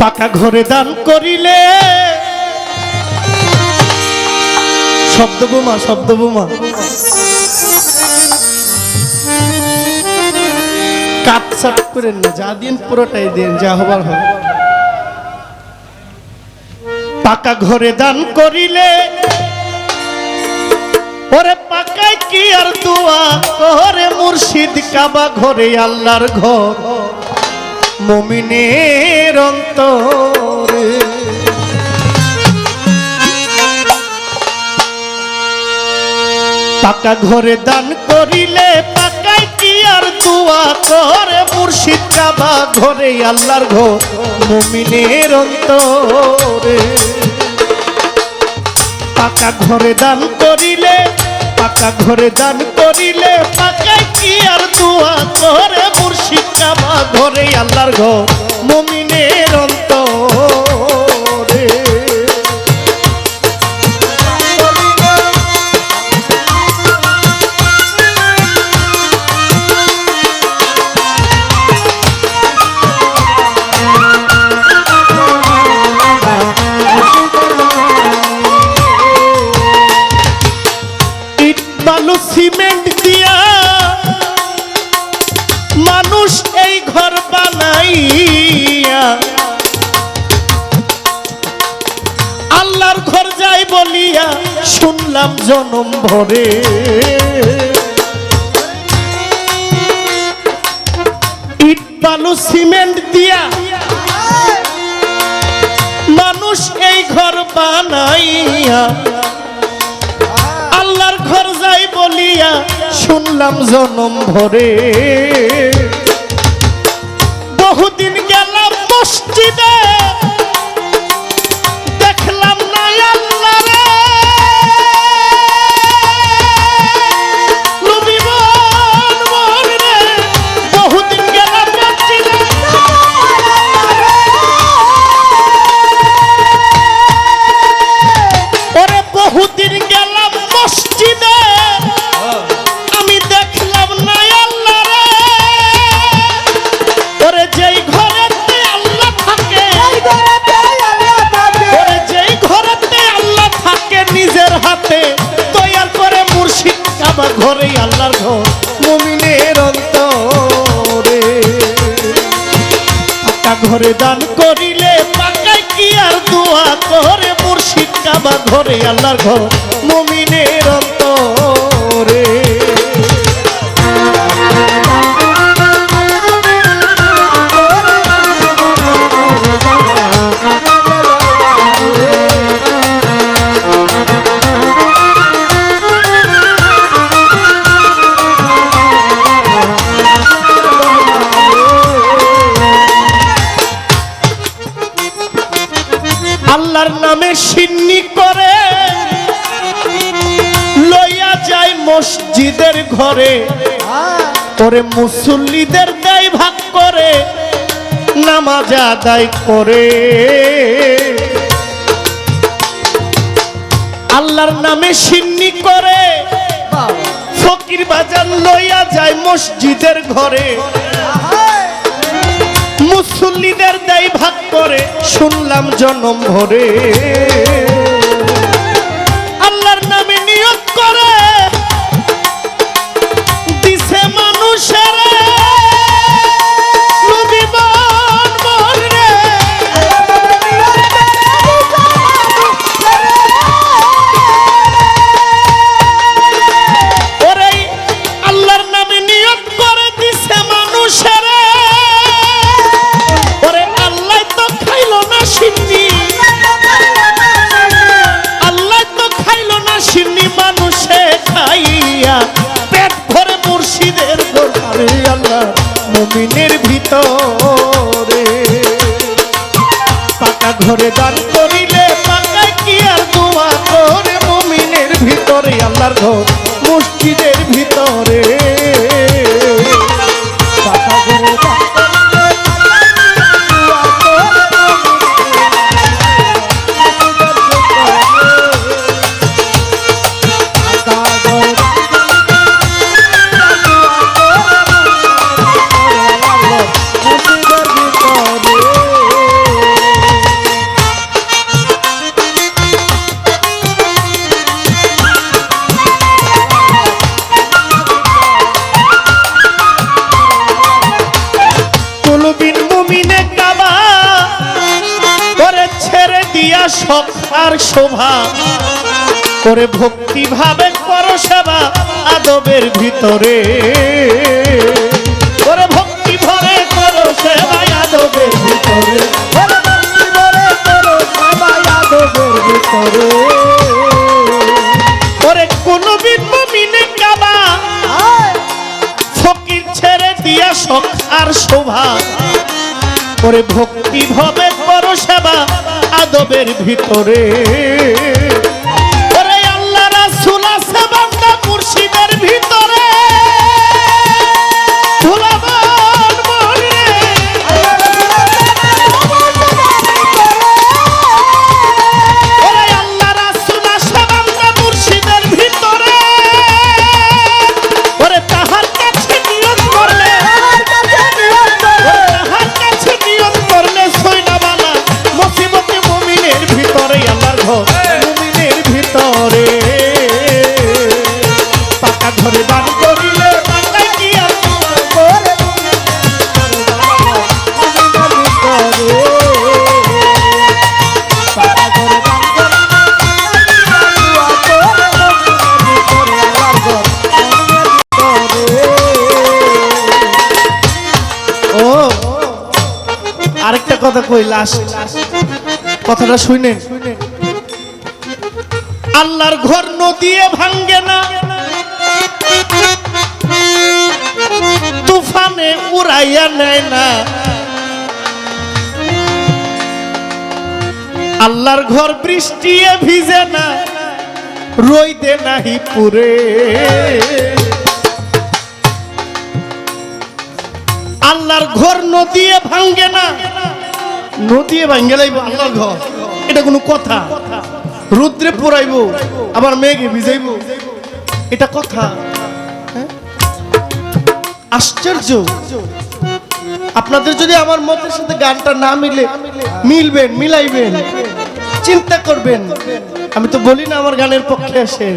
পাকা ঘরে দান করিলে। শব্দ বোমা শব্দ বোমা। কাট সাট করেন না যা দিন পুরোটাই দিন, যা হবার হবে। পাকা ঘরে দান করিলে, ওরে পাকায় কি আর দোয়া? করে মুর্শিদ কাবা ঘরে আল্লাহর ঘর। মমিনের অন্তরে। পাকা ঘরে দান করিলে পাকাই কি আর দোয়া করে? মুর্শিদ কাবা ঘরে আল্লাহর ঘর, মমিনের অন্তরে। পাকা ঘরে দান করিলে পাকা ঘরে দান করিলে পাকায় কি আর দোয়া? করে মুর্শিদ কাবা ঘরে আল্লাহর ঘর, মমিনের অন্তরে। শুনলাম জনম ভরে। ইট, বালু, সিমেন্ট দিয়া মানুষ এই ঘর বানাইয়া আল্লাহর ঘর যাই বলিয়া শুনলাম জনম ভরে। বহুদিন গেলাম মসজিদে ঘরে দান করিলে পাকায় কি আর দোয়া করে? মুর্শিদ কাবা ঘরে আল্লাহর ঘর, মুমিনের অন্তরে। ঘরে ওরে মুসল্লিদের দায় ভাগ করে, নামাজ আদায় করে। আল্লাহর নামে সিন্নি করে, ফকির বাজার লইয়া যায় মসজিদের ঘরে। মুসল্লিদের দায় ভাগ করে, শুনলাম জনম ভরে। ঘরে দান করিলে পাকা কি আর দোয়া করে মুমিনের ভিতরে আল্লাহর ঘর। শোভা। করে ভক্তি ভাবে, করো সেবা আদবের ভিতরে। করে ভক্তি ভরে, করো সেবা আদবের ভিতরে। ছেড়ে দিয়া আর শোভা। করে ভক্তি ভাবে, করো সেবা আদবের ভিতরে। আরেকটা কথা কই লাস্ট কথাটা শুনেন আল্লাহর ঘর নদীয়ে ভাঙ্গে না। তুফানে উড়াইয়া নেয় না। আল্লাহর ঘর বৃষ্টিয়ে ভিজে না রইদে নাহি পুরে। আল্লাহর ঘর নদীয়ে ভাঙ্গে না। নদীয়ে ভাঙ্গে লাইব আল্লাহর ঘর। এটা কোনো কথা। রুদ্রে পোড়াইব, আবার মেঘে ভিজাইব। এটা কথা? আশ্চর্য। আপনাদের যদি আমার মতের সাথে গানটা না মিলে মিলবেন মিলাইবেন চিন্তা করবেন। আমি তো বলি না আমার গানের পক্ষে আসে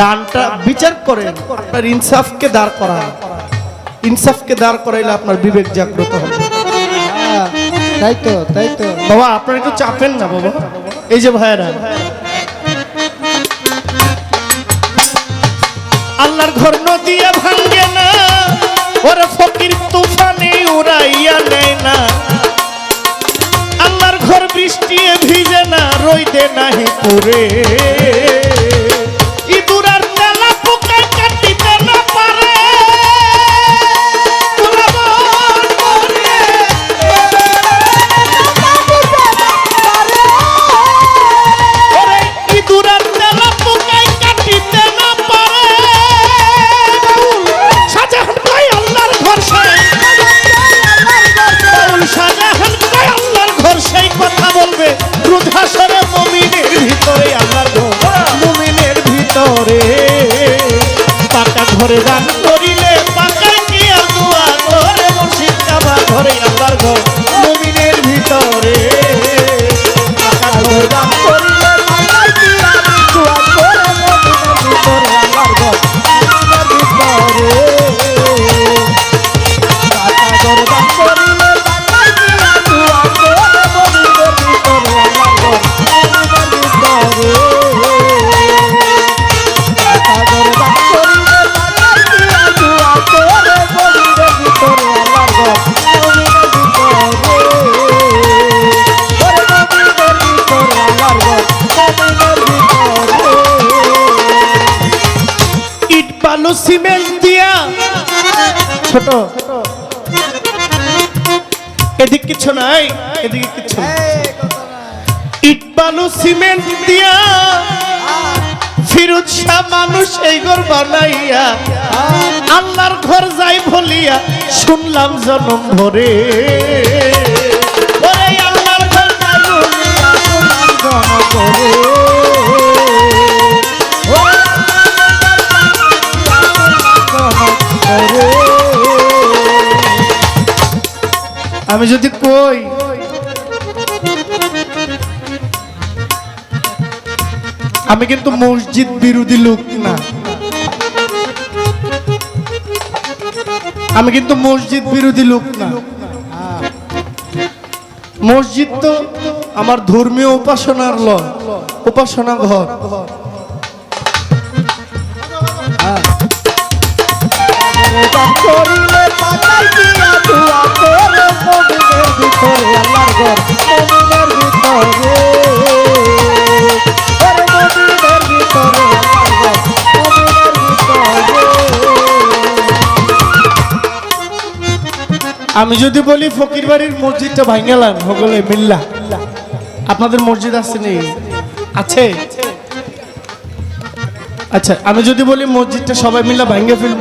গানটা বিচার করেন আপনার ইনসাফকে দাঁড় করা ইনসাফকে দাঁড় করাইলে আপনার বিবেক জাগ্রত হবে। হ্যাঁ, তাই তো তাই তো। বাবা আপনারা একটু চাপেন না বাবা। এই যে ভাইয়েরা আল্লাহর ঘর নদিয়া ভাঙ্গে না, ওর ফকির তুফানে উড়াইয়া নেয় না। আল্লাহর ঘর বৃষ্টি ভিজে না, রইতে নাহি পুরে। ঘরে দান করিলে এদিক কিছু নাই এদিকে কিছু। ইট বালু সিমেন্ট দিয়া ফিরুজ শাহ মানুষ এই ঘর বানাইয়া আল্লাহর ঘর যাই ভলিয়া শুনলাম জনম ভরে। আল্লাহর ঘর যাই বলিয়া আমি যদি কই? আমি কিন্তু মসজিদ বিরোধী লোক না। আমি কিন্তু মসজিদ বিরোধী লোক না। মসজিদ তো আমার ধর্মীয় উপাসনার ল উপাসনা ঘর আমি যদি বলি ফকির বাড়ির মসজিদটা ভাঙ্গেলাম সকলে মিল্লা। আপনাদের মসজিদ আছে নেই? আছে? আচ্ছা আমি যদি বলি মসজিদটা সবাই মিল্লা ভাঙ্গে ফেলব।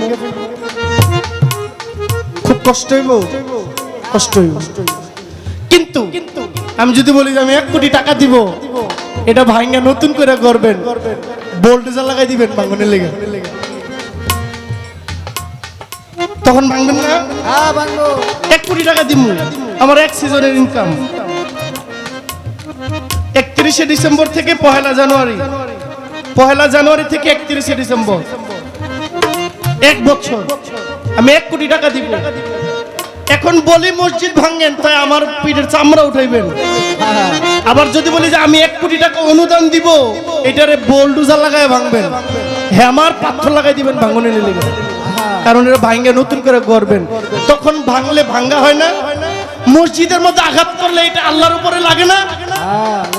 খুব কষ্ট হইব? কষ্ট হইব। কিন্তু আমি যদি বলি যে আমি এক কোটি টাকা দিব এটা ভাঙ্গা নতুন করে করবেন বোল্টেজা লাগাই দিবেন ভাঙনের লেগে। তখন ভাঙবেন না? হ্যাঁ এক কোটি টাকা দিব আমার এক সিজনের ইনকাম একত্রিশে ডিসেম্বর থেকে পহেলা জানুয়ারি। পহেলা জানুয়ারি থেকে একত্রিশে ডিসেম্বর। এক বছর। আমি এক কোটি টাকা দিব। এখন বলি মসজিদ ভাঙেন, তাই আমার পিঠের চামড়া উঠাইবেন। আবার যদি বলি যে আমি এক কোটি টাকা অনুদান দিব, এটারে বোল্ডুজার লাগায় ভাঙবেন। হ্যামার পাথর লাগাই দিবেন ভাঙনের লেগে কারণ এটা ভাঙ্গে নতুন করে গড়বেন। তখন ভাঙলে ভাঙ্গা হয় না। মসজিদের মধ্যে আঘাত করলে এটা আল্লাহর উপরে লাগে না।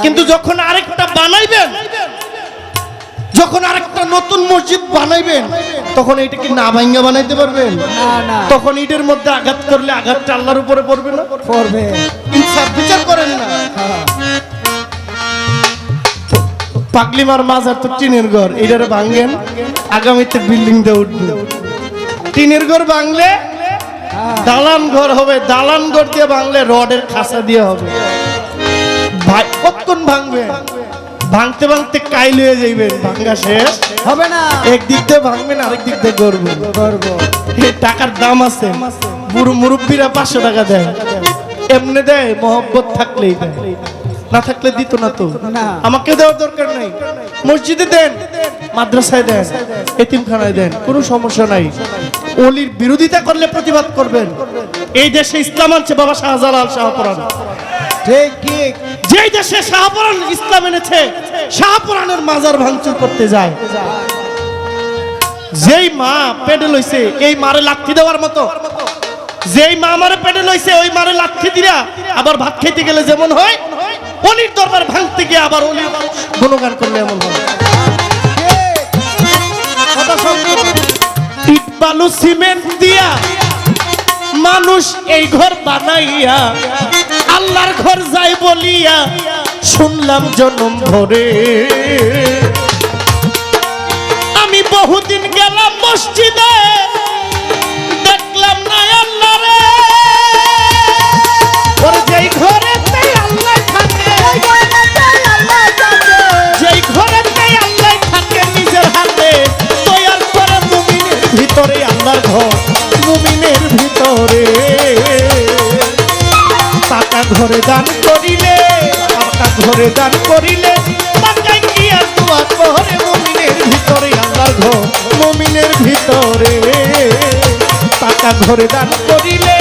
কিন্তু যখন আরেকটা বানাইবেন যখন আরেকটা নতুন মসজিদ বানাইবেন তখন এটা কি না ভাঙ্গা বানাইতে পারবেন? না না। তখন ইটের মধ্যে আঘাত করলে আঘাতটা আল্লাহর উপরে পড়বে না? করবে ইনসাফ বিচার করেন না। পাগলিমার মাজার তো টিনের ঘর এটারে ভাঙ্গেন আগামীতে বিল্ডিং দিয়ে উঠবে। টিনের ঘর ভাঙলে হ্যাঁ। দালান ঘর হবে দালান ঘর দিয়ে ভাঙলে রডের খাসা দিয়ে হবে। ভাই কতক্ষণ ভাঙবে? ভাঙতে ভাঙতে কাইল হয়ে যাইবেন ভাঙ্গা শেষ? হবে না। এক দিক দিয়ে ভাঙবেন আরেক দিক দিয়ে করব এই টাকার দাম আছে। বুড়ো মুরব্বীরা পাঁচশো টাকা দেয়। এমনি দেয় মহব্বত থাকলেই দেয়। না থাকলে দিত না তো। আমাকে দেওয়ার দরকার নাই। মসজিদে দেন মাদ্রাসায় দেন এতিমখানায় দেন কোনো সমস্যা নাই। অলির বিরোধিতা করলে প্রতিবাদ করবেন। এই দেশে ইসলাম আনছে বাবা শাহজালাল শাহপুরান ঠিক ঠিক। যেই দেশে শাহপুরান ইসলাম এনেছে, শাহপুরানের মাজার ভাঙচুর করতে যায়। যেই মা পেটে লইছে, এই মারে লাথি দেওয়ার মতো। যেই মা মারে পেটে লইছে, ওই মারে লাথি দিয়া আবার ভাত খেতে গেলে যেমন হয় অলির দরবার ভাঙতে গিয়ে আবার অলির গুণগান করলে এমন হয়। ইট বালু সিমেন্ট দিয়া মানুষ এই ঘর বানাইয়া আল্লাহর ঘর যাই বলিয়া শুনলাম জনম ধরে আমি বহুদিন গেলাম মসজিদে। ঘরে দান করিলে পাকা ঘরে দান করিলে করে মুমিনের ভিতরে আল্লাহর ঘর মমিনের ভিতরে। পাকা ঘরে দান করিলে